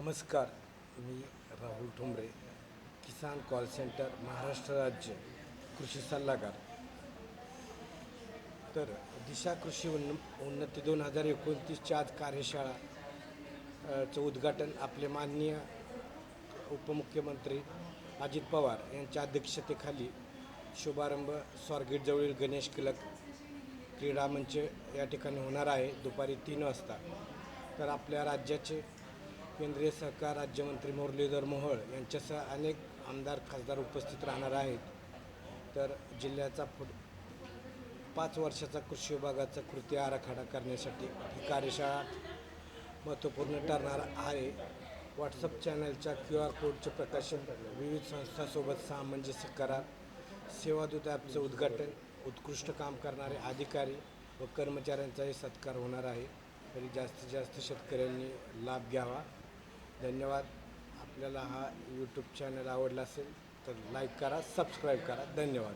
नमस्कार मी राहुल ठुमरे किसान call centre Maharashtra राज्य कृषी सल्लागार. तर दिशा कृषी उन्न उन्नती दोन हजार एकोणतीसच्या आज कार्यशाळा चं उद्घाटन आपले माननीय उपमुख्यमंत्री अजित पवार यांच्या अध्यक्षतेखाली शुभारंभ स्वारगेटजवळील गणेश किलक क्रीडा मंच या ठिकाणी होणार आहे दुपारी तीन वाजता. तर आपल्या राज्याचे केंद्रीय सहकार राज्यमंत्री मुरलीधर मोहोळ यांच्यासह अनेक आमदार खासदार उपस्थित राहणार आहेत. तर जिल्ह्याचा पुढ पाच वर्षाचा कृषी विभागाचा कृती आराखडा करण्यासाठी ही कार्यशाळा महत्त्वपूर्ण ठरणार आहे. व्हॉट्सअप चॅनलच्या क्यू आर कोडचे प्रकाशन विविध संस्थांसोबत सामंजस्य करार सेवादूत ॲपचं उद्घाटन उत्कृष्ट काम करणारे अधिकारी व कर्मचाऱ्यांचाही सत्कार होणार आहे. तरी जास्तीत जास्त शेतकऱ्यांनी लाभ घ्यावा. धन्यवाद. आपल्याला हा यूट्यूब चॅनल आवडला असेल तर लाईक करा सबस्क्राईब करा. धन्यवाद.